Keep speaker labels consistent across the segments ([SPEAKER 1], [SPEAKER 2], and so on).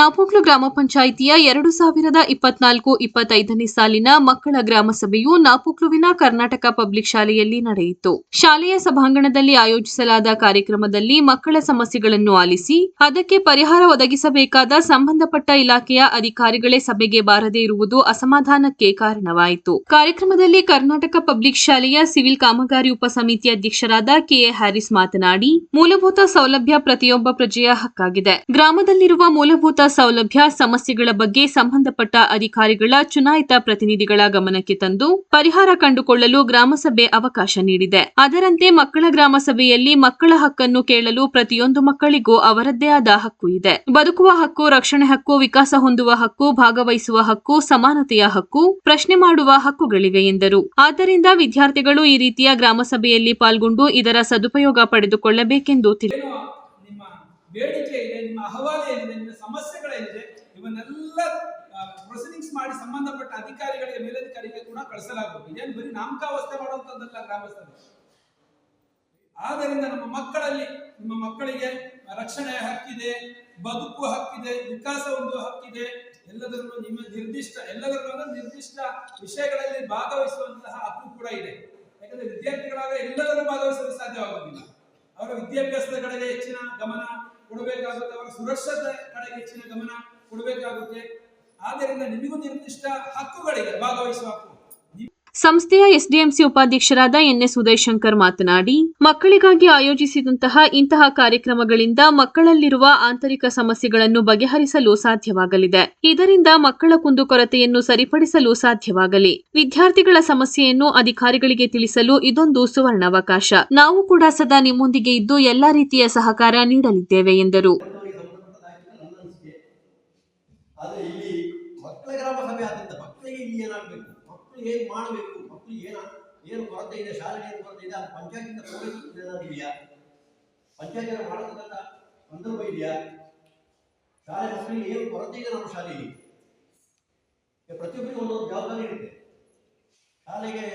[SPEAKER 1] ನಾಪೋಕ್ಲು ಗ್ರಾಮ ಪಂಚಾಯಿತಿಯ ಎರಡು ಸಾವಿರದ ಇಪ್ಪತ್ನಾಲ್ಕು ಇಪ್ಪತ್ತೈದನೇ ಸಾಲಿನ ಮಕ್ಕಳ ಗ್ರಾಮ ಸಭೆಯು ನಾಪೋಕ್ಲುವಿನ ಕರ್ನಾಟಕ ಪಬ್ಲಿಕ್ ಶಾಲೆಯಲ್ಲಿ ನಡೆಯಿತು. ಶಾಲೆಯ ಸಭಾಂಗಣದಲ್ಲಿ ಆಯೋಜಿಸಲಾದ ಕಾರ್ಯಕ್ರಮದಲ್ಲಿ ಮಕ್ಕಳ ಸಮಸ್ಯೆಗಳನ್ನು ಆಲಿಸಿ, ಅದಕ್ಕೆ ಪರಿಹಾರ ಒದಗಿಸಬೇಕಾದ ಸಂಬಂಧಪಟ್ಟ ಇಲಾಖೆಯ ಅಧಿಕಾರಿಗಳೇ ಸಭೆಗೆ ಬಾರದೇ ಇರುವುದು ಅಸಮಾಧಾನಕ್ಕೆ ಕಾರಣವಾಯಿತು. ಕಾರ್ಯಕ್ರಮದಲ್ಲಿ ಕರ್ನಾಟಕ ಪಬ್ಲಿಕ್ ಶಾಲೆಯ ಸಿವಿಲ್ ಕಾಮಗಾರಿ ಉಪ ಸಮಿತಿ ಅಧ್ಯಕ್ಷರಾದ ಕೆಎ ಹ್ಯಾರಿಸ್ ಮಾತನಾಡಿ, ಮೂಲಭೂತ ಸೌಲಭ್ಯ ಪ್ರತಿಯೊಬ್ಬ ಪ್ರಜೆಯ ಹಕ್ಕಾಗಿದೆ. ಗ್ರಾಮದಲ್ಲಿರುವ ಮೂಲಭೂತ ಸೌಲಭ್ಯ, ಸಮಸ್ಯೆಗಳ ಬಗ್ಗೆ ಸಂಬಂಧಪಟ್ಟ ಅಧಿಕಾರಿಗಳ ಚುನಾಯಿತ ಪ್ರತಿನಿಧಿಗಳ ಗಮನಕ್ಕೆ ತಂದು ಪರಿಹಾರ ಕಂಡುಕೊಳ್ಳಲು ಗ್ರಾಮಸಭೆ ಅವಕಾಶ ನೀಡಿದೆ. ಅದರಂತೆ ಮಕ್ಕಳ ಗ್ರಾಮಸಭೆಯಲ್ಲಿ ಮಕ್ಕಳ ಹಕ್ಕನ್ನು ಕೇಳಲು ಪ್ರತಿಯೊಂದು ಮಕ್ಕಳಿಗೂ ಅವರದ್ದೇ ಆದ ಹಕ್ಕು ಇದೆ. ಬದುಕುವ ಹಕ್ಕು, ರಕ್ಷಣೆ ಹಕ್ಕು, ವಿಕಾಸ ಹೊಂದುವ ಹಕ್ಕು, ಭಾಗವಹಿಸುವ ಹಕ್ಕು, ಸಮಾನತೆಯ ಹಕ್ಕು, ಪ್ರಶ್ನೆ ಮಾಡುವ ಹಕ್ಕುಗಳಿವೆ ಎಂದರು. ಆದ್ದರಿಂದ ವಿದ್ಯಾರ್ಥಿಗಳು ಈ ರೀತಿಯ ಗ್ರಾಮಸಭೆಯಲ್ಲಿ ಪಾಲ್ಗೊಂಡು ಇದರ ಸದುಪಯೋಗ ಪಡೆದುಕೊಳ್ಳಬೇಕೆಂದು ತಿಳಿಸಿದರು.
[SPEAKER 2] ಬೇಡಿಕೆ ಇದೆ, ನಿಮ್ಮ ಅಹವಾಲು ಏನಿದೆ, ನಿಮ್ಮ ಸಮಸ್ಯೆಗಳೇನಿದೆ ಇವನ್ನೆಲ್ಲ ಪ್ರೊಸೀಡಿಂಗ್ಸ್ ಮಾಡಿ ಸಂಬಂಧಪಟ್ಟ ಅಧಿಕಾರಿಗಳಿಗೆ, ಮೇಲಧಿಕಾರಿಗೆ ಕೂಡ ಕಳಿಸಲಾಗುವುದು. ಇದೇನು ಬರೀ ನಾಮಕಾವಸ್ಥೆ ಮಾಡುವಂತದ್ದಲ್ಲ ಗ್ರಾಮಸ್ಥರು. ಆದ್ದರಿಂದ ನಮ್ಮ ಮಕ್ಕಳಲ್ಲಿ, ನಿಮ್ಮ ಮಕ್ಕಳಿಗೆ ರಕ್ಷಣೆಯ ಹಕ್ಕಿದೆ, ಬದುಕು ಹಕ್ಕಿದೆ, ವಿಕಾಸ ಒಂದು ಹಕ್ಕಿದೆ, ಎಲ್ಲದರಲ್ಲೂ ನಿಮ್ಮ ನಿರ್ದಿಷ್ಟ, ಎಲ್ಲದರಲ್ಲೂ ನಿರ್ದಿಷ್ಟ ವಿಷಯಗಳಲ್ಲಿ ಭಾಗವಹಿಸುವಂತಹ ಹಕ್ಕು ಕೂಡ ಇದೆ. ಯಾಕಂದ್ರೆ ವಿದ್ಯಾರ್ಥಿಗಳಾಗ ಎಲ್ಲದರಲ್ಲೂ ಭಾಗವಹಿಸಲು ಸಾಧ್ಯವಾಗುವುದಿಲ್ಲ. ಅವರ ವಿದ್ಯಾಭ್ಯಾಸದ ಕಡೆಗೆ ಹೆಚ್ಚಿನ ಗಮನ ಕೊಡಬೇಕಾಗುತ್ತೆ. ಅವರ ಸುರಕ್ಷತೆ ಕಡೆಗೆ ಹೆಚ್ಚಿನ ಗಮನ ಕೊಡಬೇಕಾಗುತ್ತೆ. ಆದ್ದರಿಂದ ನಿಮಗೂ ನಿರ್ದಿಷ್ಟ ಹಕ್ಕುಗಳಿದೆ ಭಾಗವಹಿಸುವ ಹಕ್ಕು.
[SPEAKER 1] ಸಂಸ್ಥೆಯ ಎಸ್ಡಿಎಂಸಿ ಉಪಾಧ್ಯಕ್ಷರಾದ ಎನ್ಎಸ್ ಉದಯಶಂಕರ್ ಮಾತನಾಡಿ, ಮಕ್ಕಳಿಗಾಗಿ ಆಯೋಜಿಸಿದಂತಹ ಇಂತಹ ಕಾರ್ಯಕ್ರಮಗಳಿಂದ ಮಕ್ಕಳಲ್ಲಿರುವ ಆಂತರಿಕ ಸಮಸ್ಯೆಗಳನ್ನು ಬಗೆಹರಿಸಲು ಸಾಧ್ಯವಾಗಲಿದೆ. ಇದರಿಂದ ಮಕ್ಕಳ ಕುಂದುಕೊರತೆಯನ್ನು ಸರಿಪಡಿಸಲು ಸಾಧ್ಯವಾಗಲಿ. ವಿದ್ಯಾರ್ಥಿಗಳ ಸಮಸ್ಯೆಯನ್ನು ಅಧಿಕಾರಿಗಳಿಗೆ ತಿಳಿಸಲು ಇದೊಂದು ಸುವರ್ಣಾವಕಾಶ. ನಾವು ಕೂಡ ಸದಾ ನಿಮ್ಮೊಂದಿಗೆ ಇದ್ದು ಎಲ್ಲಾ ರೀತಿಯ ಸಹಕಾರ ನೀಡಲಿದ್ದೇವೆ ಎಂದರು.
[SPEAKER 3] ಮಕ್ಕಳ ಗ್ರಾಮ ಸಭೆ ಮಕ್ಕಳಿಗೆ ಇಲ್ಲಿ ಏನಾಗಬೇಕು? ಏನು ಮಾಡಬೇಕು? ಮಕ್ಕಳು ಏನ, ಏನು ಕೊರತೆ ಇದೆ, ಶಾಲೆಗೆ ಏನು ಕೊರತೆ ಇದೆ, ಅದು ಪಂಚಾಯತಿಂದ ಪೂರೈಸುತ್ತದೆ ಇದೆಯಾ ಪಂಚಾಯತಿನ ಮಾಡತಕ್ಕಂಥ ಸಂದರ್ಭ ಇದೆಯಾ? ಶಾಲೆ ಮಕ್ಕಳಿಗೆ ಏನು ಕೊರತೆ ಇದೆ ನಮ್ಮ ಶಾಲೆಯಲ್ಲಿ? ಪ್ರತಿಯೊಬ್ಬರಿಗೂ ಒಂದೊಂದು ಜವಾಬ್ದಾರಿ ಇರುತ್ತೆ. ಶಾಲೆಗೆ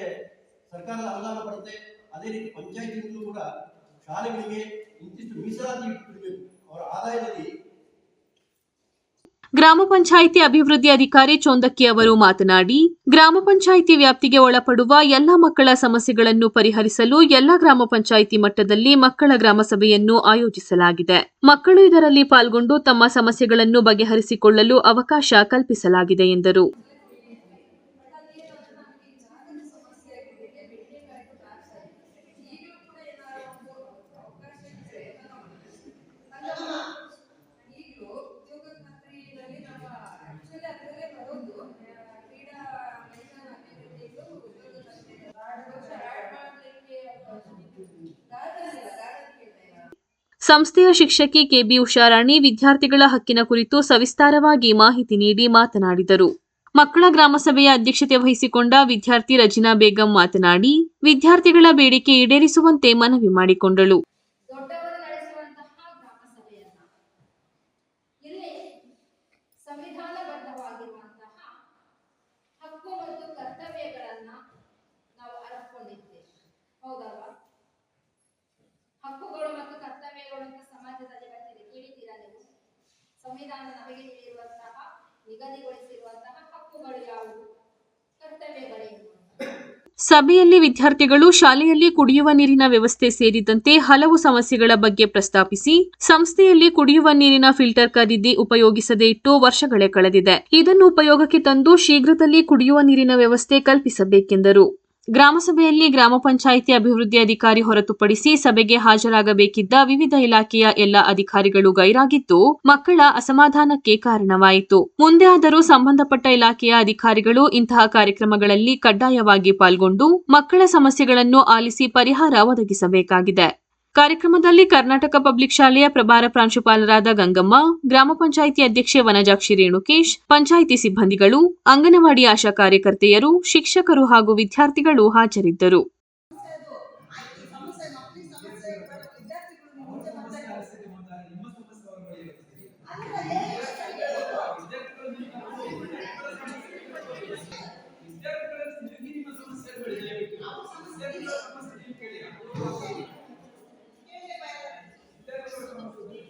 [SPEAKER 3] ಸರ್ಕಾರದ ಅನುದಾನ ಬರುತ್ತೆ ಅದೇ ರೀತಿ ಪಂಚಾಯತಿನಲ್ಲೂ ಕೂಡ ಶಾಲೆಗಳಿಗೆ ಇಂತಿಷ್ಟು ಮೀಸಲಾತಿ ಇಟ್ಬಿಡ್ಬೇಕು. ಅವರ ಆದಾಯದಲ್ಲಿ
[SPEAKER 1] ಗ್ರಾಮ ಪಂಚಾಯಿತಿ ಅಭಿವೃದ್ಧಿ ಅಧಿಕಾರಿ ಚೋಂದಕ್ಕಿ ಅವರು ಮಾತನಾಡಿ, ಗ್ರಾಮ ಪಂಚಾಯಿತಿ ವ್ಯಾಪ್ತಿಗೆ ಒಳಪಡುವ ಎಲ್ಲ ಮಕ್ಕಳ ಸಮಸ್ಯೆಗಳನ್ನು ಪರಿಹರಿಸಲು ಎಲ್ಲ ಗ್ರಾಮ ಪಂಚಾಯಿತಿ ಮಟ್ಟದಲ್ಲಿ ಮಕ್ಕಳ ಗ್ರಾಮ ಸಭೆಯನ್ನು ಆಯೋಜಿಸಲಾಗಿದೆ. ಮಕ್ಕಳು ಇದರಲ್ಲಿ ಪಾಲ್ಗೊಂಡು ತಮ್ಮ ಸಮಸ್ಯೆಗಳನ್ನು ಬಗೆಹರಿಸಿಕೊಳ್ಳಲು ಅವಕಾಶ ಕಲ್ಪಿಸಲಾಗಿದೆ ಎಂದರು. ಸಂಸ್ಥೆಯ ಶಿಕ್ಷಕಿ ಕೆಬಿ ಉಷಾರಾಣಿ ವಿದ್ಯಾರ್ಥಿಗಳ ಹಕ್ಕಿನ ಕುರಿತು ಸವಿಸ್ತಾರವಾಗಿ ಮಾಹಿತಿ ನೀಡಿ ಮಾತನಾಡಿದರು. ಮಕ್ಕಳ ಗ್ರಾಮಸಭೆಯ ಅಧ್ಯಕ್ಷತೆ ವಹಿಸಿಕೊಂಡ ವಿದ್ಯಾರ್ಥಿ ರಜಿನಾ ಬೇಗಂ ಮಾತನಾಡಿ, ವಿದ್ಯಾರ್ಥಿಗಳ ಬೇಡಿಕೆ ಈಡೇರಿಸುವಂತೆ ಮನವಿ ಮಾಡಿಕೊಂಡಳು.
[SPEAKER 4] ಹೌದಲ್ವಾ? ಸಂವಿಧಾನ ನಮಗೆ ನೀಡಿರುವಂತಹ, ನಿಗದಿಗೊಳಿಸಿರುವಂತಹ ಹಕ್ಕುಗಳು ಯಾವುವು ಕರ್ತವ್ಯಗಳೇನು
[SPEAKER 1] ಸಭೆಯಲ್ಲಿ ವಿದ್ಯಾರ್ಥಿಗಳು ಶಾಲೆಯಲ್ಲಿ ಕುಡಿಯುವ ನೀರಿನ ವ್ಯವಸ್ಥೆ ಸೇರಿದಂತೆ ಹಲವು ಸಮಸ್ಯೆಗಳ ಬಗ್ಗೆ ಪ್ರಸ್ತಾಪಿಸಿ, ಸಂಸ್ಥೆಯಲ್ಲಿ ಕುಡಿಯುವ ನೀರಿನ ಫಿಲ್ಟರ್ ಖರೀದಿ ಉಪಯೋಗಿಸದೇ ಇಟ್ಟು ವರ್ಷಗಳೇ ಕಳೆದಿದೆ. ಇದನ್ನು ಉಪಯೋಗಕ್ಕೆ ತಂದು ಶೀಘ್ರದಲ್ಲಿ ಕುಡಿಯುವ ನೀರಿನ ವ್ಯವಸ್ಥೆ ಕಲ್ಪಿಸಬೇಕೆಂದರು. ಗ್ರಾಮಸಭೆಯಲ್ಲಿ ಗ್ರಾಮ ಪಂಚಾಯಿತಿ ಅಭಿವೃದ್ಧಿ ಅಧಿಕಾರಿ ಹೊರತುಪಡಿಸಿ ಸಭೆಗೆ ಹಾಜರಾಗಬೇಕಿದ್ದ ವಿವಿಧ ಇಲಾಖೆಯ ಎಲ್ಲ ಅಧಿಕಾರಿಗಳು ಗೈರಾಗಿದ್ದು, ಮಕ್ಕಳ ಅಸಮಾಧಾನಕ್ಕೆ ಕಾರಣವಾಯಿತು. ಮುಂದೆ ಆದರೂ ಸಂಬಂಧಪಟ್ಟ ಇಲಾಖೆಯ ಅಧಿಕಾರಿಗಳು ಇಂತಹ ಕಾರ್ಯಕ್ರಮಗಳಲ್ಲಿ ಕಡ್ಡಾಯವಾಗಿ ಪಾಲ್ಗೊಂಡು ಮಕ್ಕಳ ಸಮಸ್ಯೆಗಳನ್ನು ಆಲಿಸಿ ಪರಿಹಾರ ಒದಗಿಸಬೇಕಾಗಿದೆ. ಕಾರ್ಯಕ್ರಮದಲ್ಲಿ ಕರ್ನಾಟಕ ಪಬ್ಲಿಕ್ ಶಾಲೆಯ ಪ್ರಭಾರ ಪ್ರಾಂಶುಪಾಲರಾದ ಗಂಗಮ್ಮ, ಗ್ರಾಮ ಪಂಚಾಯಿತಿ ಅಧ್ಯಕ್ಷೆ ವನಜಾಕ್ಷಿ ರೇಣುಕೇಶ್, ಪಂಚಾಯಿತಿ ಸಿಬ್ಬಂದಿಗಳು, ಅಂಗನವಾಡಿ ಆಶಾ ಕಾರ್ಯಕರ್ತೆಯರು, ಶಿಕ್ಷಕರು ಹಾಗೂ ವಿದ್ಯಾರ್ಥಿಗಳು ಹಾಜರಿದ್ದರು
[SPEAKER 5] ಸಮಸ್ಯೆ ಮಕ್ಕಳಿಗೆ ಸಮಸ್ಯೆ ಇರ್ಬೇಕು ವಿದ್ಯಾರ್ಥಿಗಳು ಮುಂದೆ
[SPEAKER 2] ಸಮಸ್ಯೆ
[SPEAKER 5] ಬರ್ಬೇಕು.
[SPEAKER 2] ಪರಿಸ್ಥಿತಿ ಬಂದಾಗ ನಿಮ್ಮ ಸಮಸ್ಯೆ ಅವ್ರ ಬಳಿ ಇರುತ್ತೆ.
[SPEAKER 5] ಅಲ್ಲ, ಏನ್
[SPEAKER 2] ವಿದ್ಯಾರ್ಥಿಗಳು ನಿಮ್ಮ ವಿದ್ಯಾರ್ಥಿಗಳಲ್ಲಿ ನಿಮಗೆ ನಿಮ್ಮ ಸಮಸ್ಯೆಗಳು ದಯವಿಟ್ಟು ವಿದ್ಯಾರ್ಥಿಗಳ ಸಮಸ್ಯೆ ನೀವು ಕೇಳಿ
[SPEAKER 5] ಕೇಳಿ ಬಾ.
[SPEAKER 2] ವಿದ್ಯಾರ್ಥಿಗಳ ಸಮಸ್ಯೆ ನೀವು ಕೇಳಿ.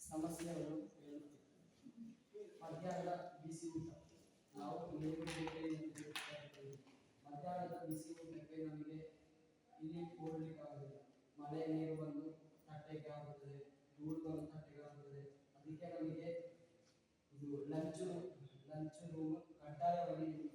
[SPEAKER 6] ಸಮಸ್ಯೆಗಳು ಹೇಳುತ್ತಿತ್ತು ಮಧ್ಯಾಹ್ನದ ಬಿಸಿ ಊಟ ನಾವು. ಮಧ್ಯಾಹ್ನದ ಬಿಸಿ ಊಟಕ್ಕೆ ನಮಗೆ ಇಲ್ಲಿ ಕೂಡಲಿಕ್ಕಾಗುವುದಿಲ್ಲ ಮಳೆ ನೀರು ಬಂದು ತಟ್ಟೆಗೆ ಆಗುತ್ತದೆ, ಧೂಳು ಬಂದು ತಟ್ಟೆಗೆ ಆಗುತ್ತದೆ ಅದಕ್ಕೆ ನಮಗೆ ಇದು ಲಂಚ್ ಲಂಚ್ ರೂಮ್ ಕಡ್ಡಾಯವಾಗಿ